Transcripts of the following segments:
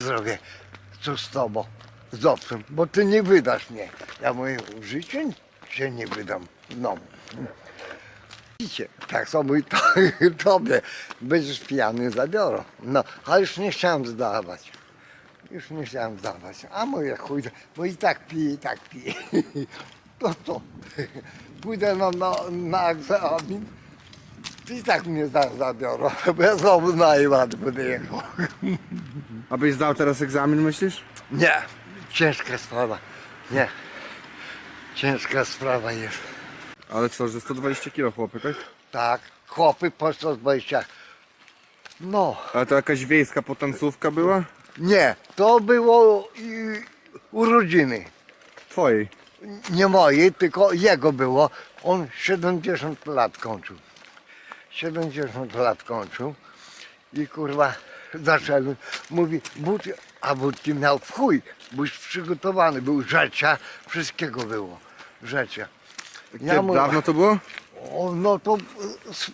zrobię co z tobą, z obcym, bo ty nie wydasz mnie. Ja mówię, w życiu się nie wydam. No. Widzicie, tak samo i to, tobie. Będziesz pijany, zabiorą. No, ale już nie chciałem zdawać. Już nie chciałem zdawać. A moje chuj, bo i tak piję, i tak piję. To co? Pójdę na, na, na egzamin. I tak mnie za- zabiorą, bo ja znowu na będę jechał. Abyś zdał teraz egzamin, myślisz? Nie, ciężka sprawa. Nie. Ciężka sprawa jest. Ale co, że 120 kilo chłopy, tak? Tak, chłopy po 120. No, Ale to jakaś wiejska potancówka była? nie, to było urodziny. Twojej. Nie moje, tylko jego było. On 70 lat kończył. 70 lat kończył. I kurwa zaczęły. Mówi, but, a budki miał w chuj. Byłeś przygotowany, był rzecia, wszystkiego było. Rzecia. Ja mu- Dawno to było? O, no to s-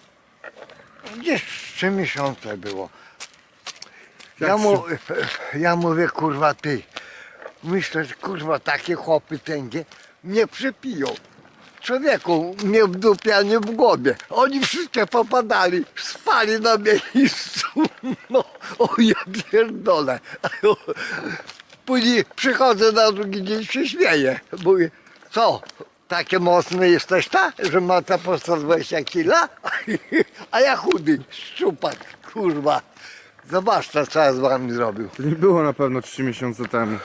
gdzieś trzy miesiące było. Jak Ja, mu, ja mówię, kurwa ty, myślę, że kurwa takie chłopy tęgie mnie przepiją. Człowieku, mnie w dupie, a nie w głowie. Oni wszystkie popadali, spali na miejscu. No, o ja pierdolę. Później przychodzę na drugi dzień się śmieję. Mówię, co, takie mocne jesteś ta, że ma ta po 120 kila? A ja chudy, szczupak, kurwa. Zobaczcie, co ja z wami zrobił. To nie było na pewno 3 miesiące temu.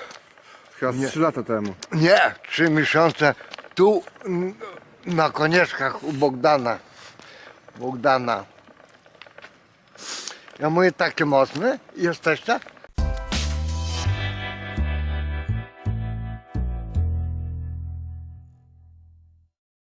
Chyba z 3 lata temu. Nie, trzy miesiące tu mm, na konieczkach u Bogdana. Bogdana. Ja mówię, takie mocne jesteście?